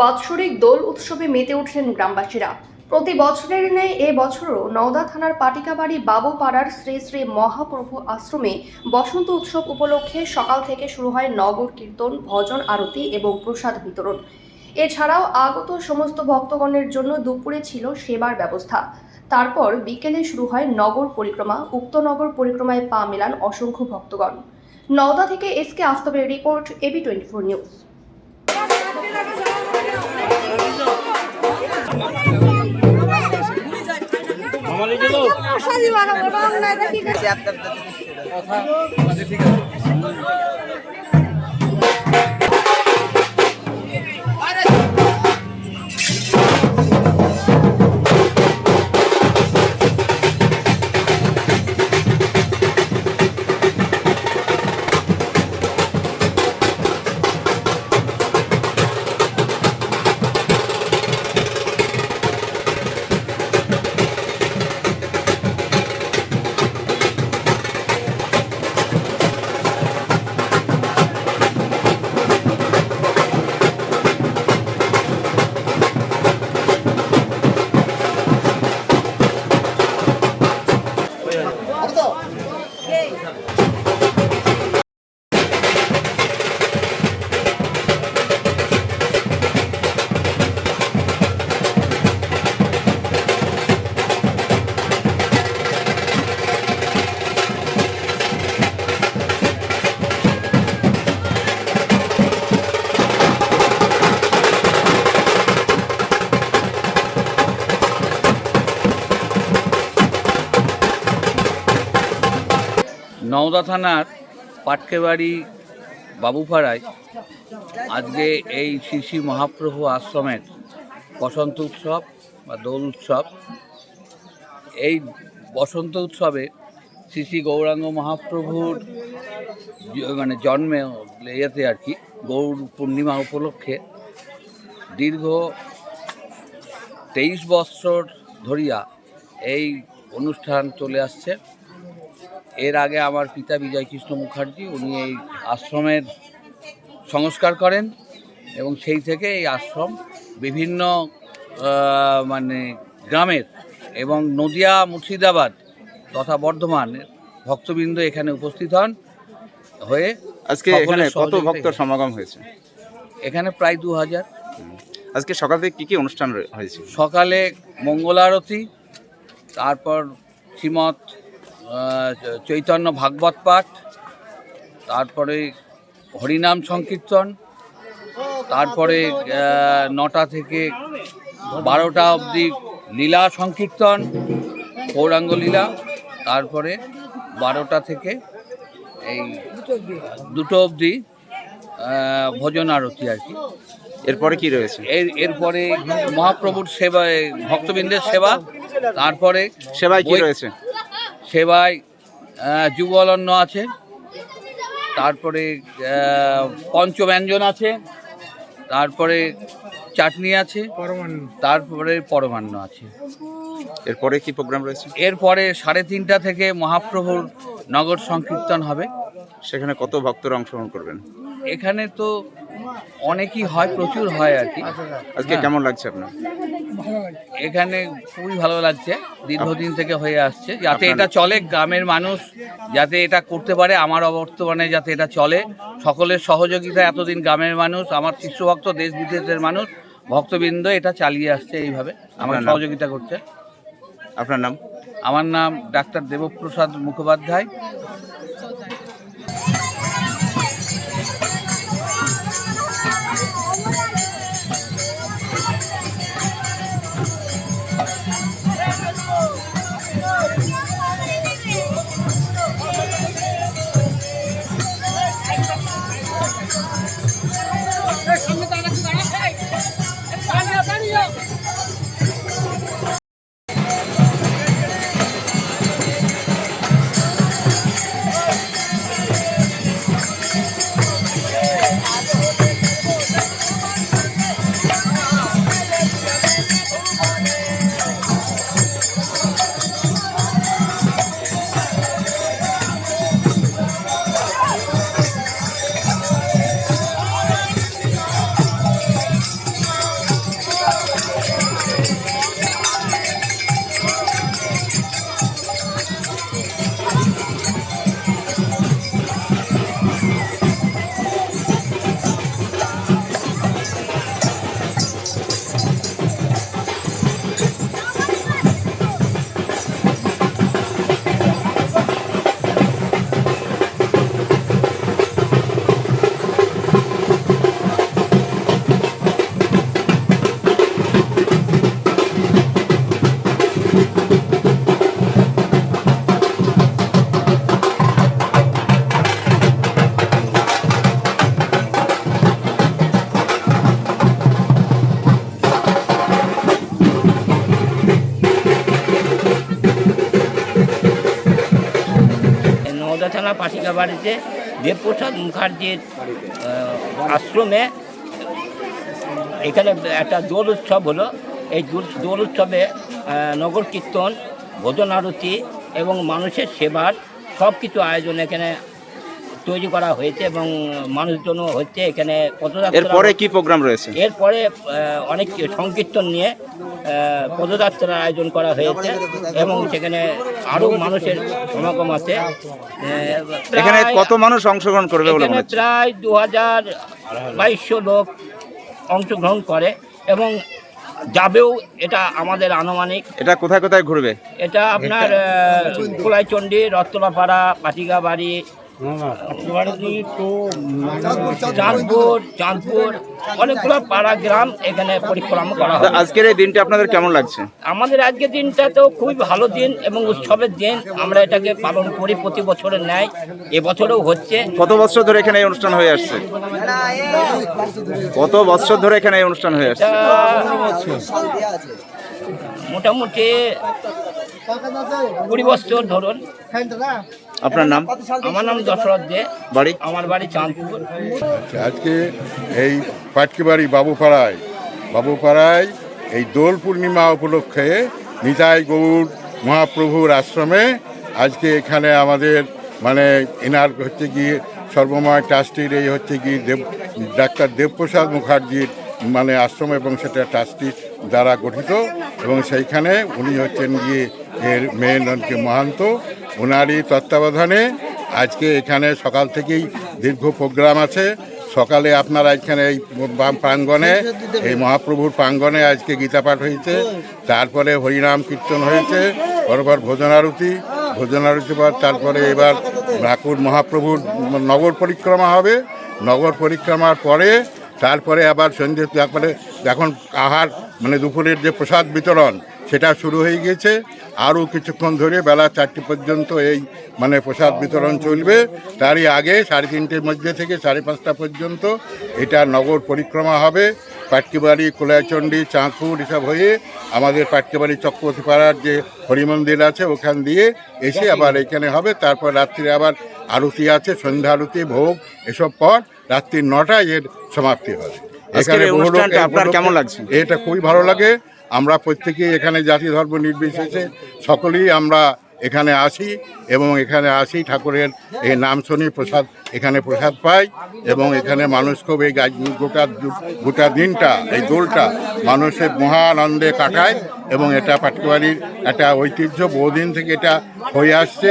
বাৎসরিক দোল উৎসবে মেতে উঠলেন গ্রামবাসীরা। প্রতি বছরের ন্যায় এ বছরও নওদা থানার পাটিকাবাড়ি বাবুপাড়ার শ্রী শ্রী মহাপ্রভু আশ্রমে বসন্ত উৎসব উপলক্ষে সকাল থেকে শুরু হয় নগর কীর্তন, ভজন, আরতি এবং প্রসাদ বিতরণ। এছাড়াও আগত সমস্ত ভক্তগণের জন্য দুপুরে ছিল সেবার ব্যবস্থা। তারপর বিকেলে শুরু হয় নগর পরিক্রমা, উক্ত নগর পরিক্রমায় পা মেলান অসংখ্য ভক্তগণ। নওদা থেকে SK আফতাবের report AB twenty four news. সাজি বানাবো নওদা থানার পাটকেবাড়ি বাবুপাড়ায় আজকে এই শ্রী শ্রী মহাপ্রভু আশ্রমের বসন্ত উৎসব বা দোল উৎসব। এই বসন্ত উৎসবে শ্রী শ্রী গৌরাঙ্গ মহাপ্রভুর মানে জন্মে ইয়েতে আর কি, গৌর পূর্ণিমা উপলক্ষে দীর্ঘ তেইশ বৎসর ধরিয়া এই অনুষ্ঠান চলে আসছে। এর আগে আমার পিতা বিজয় কৃষ্ণ মুখার্জি উনি এই আশ্রমের সংস্কার করেন এবং সেই থেকে এই আশ্রম বিভিন্ন মানে গ্রামের এবং নদিয়া মুর্শিদাবাদ তথা বর্ধমানের ভক্তবৃন্দ এখানে উপস্থিত হন হয়ে আজকে এখানে কত ভক্তর সমাগম হয়েছে? এখানে প্রায় দু হাজার। আজকে সকাল থেকে কি কি অনুষ্ঠান হয়েছে? সকালে মঙ্গল আরতি তারপর শ্রীমৎ আহ, চৈতন্য ভাগবত পাঠ তারপরে হরিনাম সংকীর্তন তারপরে নটা থেকে বারোটা অবধি লীলা সংকীর্তন গৌরাঙ্গ লীলা তারপরে বারোটা থেকে এই দুটো অবধি ভোজন আরতি আর কি। এরপরে কি রয়েছে? এর এরপরে মহাপ্রভুর সেবায় ভক্তবৃন্দের সেবা তারপরে সেবায় কি রয়েছে? সেবায় আহ, যুগলন্ন আছে। তারপরে পঞ্চব্যঞ্জন আছে। তারপরে চাটনি আছে। তারপরে পরমান্ন আছে। এরপরে কি প্রোগ্রাম রয়েছে? এরপরে সাড়ে তিনটা থেকে মহাপ্রভুর নগর সংকীর্তন হবে। সেখানে কত ভক্তরা অংশগ্রহণ করবেন? এখানে তো অনেকই হয় প্রচুর হয় আর কি। আজকে হ্যাঁ। কেমন লাগছে আপনার? এখানে খুবই ভালো লাগছে দীর্ঘদিন থেকে হয়ে আসছে। যাতে এটা চলে গ্রামের মানুষ যাতে এটা করতে পারে আমার অবর্তমানে যাতে এটা চলে। সকলের সহযোগিতা এতদিন গ্রামের মানুষ আমার শিষ্যভক্ত দেশ বিদেশের মানুষ ভক্তবৃন্দ এটা চালিয়ে আসছে এইভাবে আমার সহযোগিতা করছে। আপনার নাম? আমার নাম ডাক্তার দেবপ্রসাদ মুখোপাধ্যায়। বাড়িতে দেবপ্রসাদ মুখার্জির আশ্রমে এখানে একটা দোল উৎসব হলো। এই দোল- উৎসবে নগর কীর্তন ভোজন আরতি এবং মানুষের সেবার সব কিছু আয়োজন এখানে তৈরি করা হয়েছে এবং মানুষজন হচ্ছে এখানে পদযাত্রা এরপরে কি প্রোগ্রাম রয়েছে? এরপরে অনেক সংকীর্তন নিয়ে পদযাত্রার আয়োজন করা হয়েছে এবং সেখানে আরও মানুষের সমাগম আছে। এখানে কত মানুষ অংশগ্রহণ করবে এখানে প্রায় দু হাজার বাইশশো লোক অংশগ্রহণ করে এবং যাবেও এটা আমাদের আনুমানিক। এটা কোথায় কোথায় ঘুরবে? এটা আপনার কোলাইচন্ডী রত্তলাপাড়া পাটিগাবাড়ি অনেকগুলো পাড়া গ্রাম এখানে পরিক্রমা করা হবে। আজকের এই দিনটা আপনাদের কেমন লাগছে? আমাদের আজকের দিনটা তো খুবই ভালো দিন এবং উৎসবের দিন। আমরা এটাকে পালন করি প্রতি বছরের ন্যায়। এবছরেও হচ্ছে। কত বছর ধরে এখানে এই অনুষ্ঠান হয়ে আসছে? কত বছর ধরে এখানে এই অনুষ্ঠান হয়ে আসছে? মোটামুটি কুড়ি বছর ধরুন। আপনার নাম? আমার নাম দশরথ দে। বাড়ি? আমার বাড়ি চাঁদপুর। আজকে এই পাটকিবাড়ি বাবুপাড়ায়। বাবুপাড়ায় এই দোল পূর্ণিমা উপলক্ষে নিতাই গৌর মহাপ্রভুর আশ্রমে আজকে এখানে আমাদের মানে এনার হচ্ছে কি সর্বময় ট্রাস্টির এই হচ্ছে কি দেব ডাক্তার দেবপ্রসাদ মুখার্জির মানে আশ্রম এবং সেটা ট্রাস্টি দ্বারা গঠিত এবং সেইখানে উনি হচ্ছেন গিয়ে এর মেন হচ্ছে মহান্ত। ওনারই তত্ত্বাবধানে আজকে এখানে সকাল থেকেই দীর্ঘ প্রোগ্রাম আছে। সকালে আপনারা এখানে এই প্রাঙ্গণে, এই মহাপ্রভুর প্রাঙ্গণে আজকে গীতাপাঠ হয়েছে। তারপরে হরিনাম কীর্তন হয়েছে পরপর ভোজনারতি ভোজনারতি পর তারপরে এবার ঠাকুর মহাপ্রভুর নগর পরিক্রমা হবে। নগর পরিক্রমার পরে তারপরে আবার সন্ধ্যে, তারপরে এখন আহার মানে দুপুরের যে প্রসাদ বিতরণ সেটা শুরু হয়ে গিয়েছে। আরও কিছুক্ষণ ধরে বেলা চারটে পর্যন্ত এই মানে প্রসাদ বিতরণ চলবে। তারই আগে সাড়ে তিনটের মধ্যে থেকে সাড়ে পাঁচটা পর্যন্ত এটা নগর পরিক্রমা হবে। পাটকিবাড়ি কোলাচণ্ডী চাঁদপুর এসব হয়ে আমাদের পাটকিবাড়ি চক্রবর্তী পাড়ার যে হরিমন্দির আছে ওখান দিয়ে এসে আবার এখানে হবে। তারপর রাত্রে আবার আরতি আছে সন্ধ্যা আরতি ভোগ এসব পর রাত্রি নটায় এর সমাপ্তি হবে। বহু লোক আপনার কেমন লাগছে? এটা খুবই ভালো লাগে। আমরা প্রত্যেকেই এখানে জাতি ধর্ম নির্বিশেষে সকলেই আমরা এখানে আসি এবং এখানে আসি ঠাকুরের এই নাম শুনি প্রসাদ, এখানে প্রসাদ পাই এবং এখানে মানুষ খুব এই গোটা গোটা দিনটা, এই দোলটা মানুষের মহানন্দে কাটায় এবং এটা পাটকুয়ারির একটা ঐতিহ্য, বহুদিন থেকে এটা হয়ে আসছে।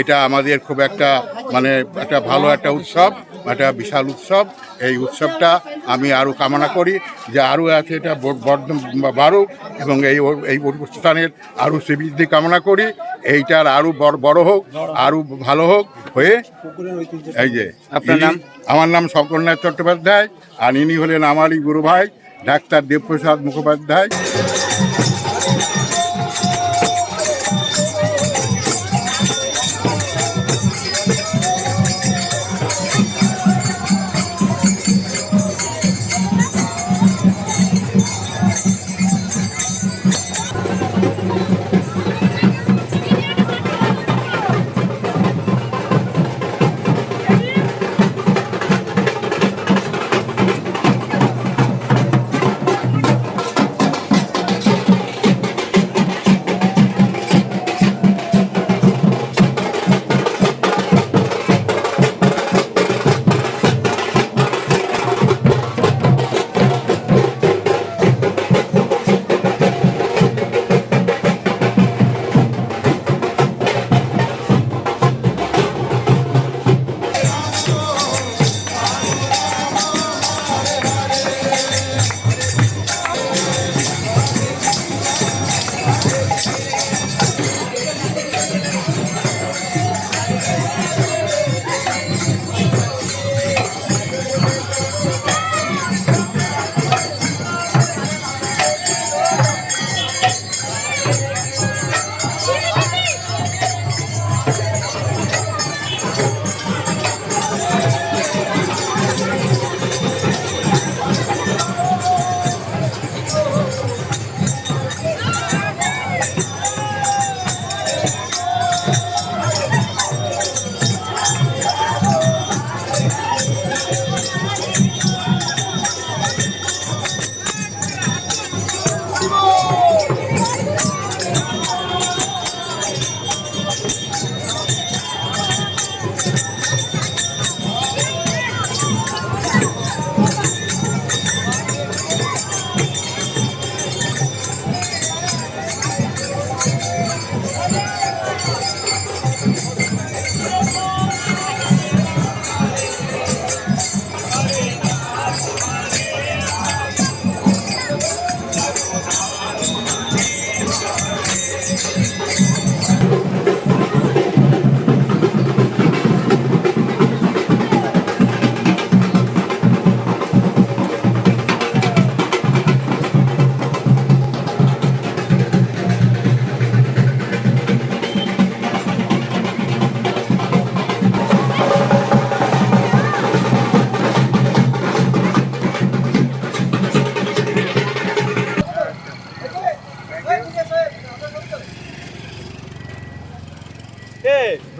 এটা আমাদের খুব একটা মানে একটা ভালো একটা উৎসব। একটা বিশাল উৎসব। এই উৎসবটা আমি আরও কামনা করি যে আরও আছে এটা বর- বর্ধ- বাড়ুক এবং এই এই অনুষ্ঠানের আরও শ্রীবৃদ্ধি কামনা করি। এইটার আরও বড় বড় হোক আরও ভালো হোক হয়ে এই যে আপনার নাম? আমার নাম শঙ্করনাথ চট্টোপাধ্যায় আর ইনি হলেন আমারই গুরু ভাই ডাক্তার দেবপ্রসাদ মুখোপাধ্যায়।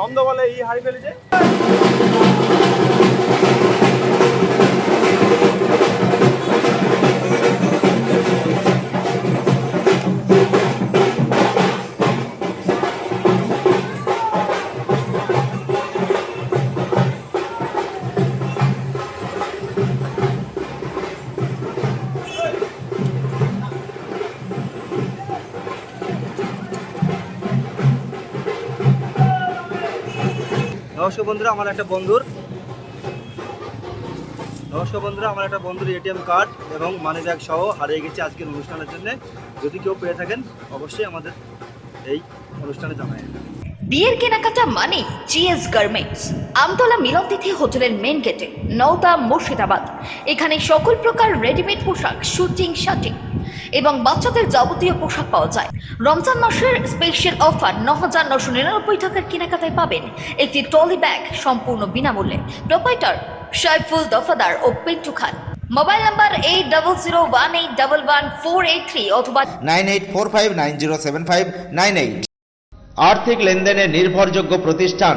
নন্দ বলে ই হাড়ি ফেলেছে? নমস্কার বন্ধুরা, আমার একটা বন্ধুর। নমস্কার বন্ধুরা, আমার একটা বন্ধুর এটিএম কার্ড এবং মানি ব্যাগ সহ হারিয়ে গেছে আজকের অনুষ্ঠানের জন্য। যদি কেউ পেয়ে থাকেন, অবশ্যই আমাদের এই অনুষ্ঠানে জানাই বিয়ের কেনাকাটা মানে জিএস গার্মেন্টস আমতলা মিলনতিথি হোটেলের মেন গেটে নওদা মুর্শিদাবাদ। এখানে সকল প্রকার রেডিমেড পোশাক শুটিং শার্টিং এবং বাচ্চাদের যাবতীয় পোশাক পাওয়া যায়। রমজান মাসের স্পেশাল অফার ন হাজার নশো নিরানব্বই টাকার কেনাকাটায় পাবেন একটি ট্রলি ব্যাগ সম্পূর্ণ বিনামূল্যে। প্রোপাইটার সাইফুল দফাদার ও Pintu Khan. Mobile number eight double zero one eight double one four eight three অথবা nine eight four five nine zero seven five nine eight আর্থিক লেনদেনের নির্ভরযোগ্য প্রতিষ্ঠান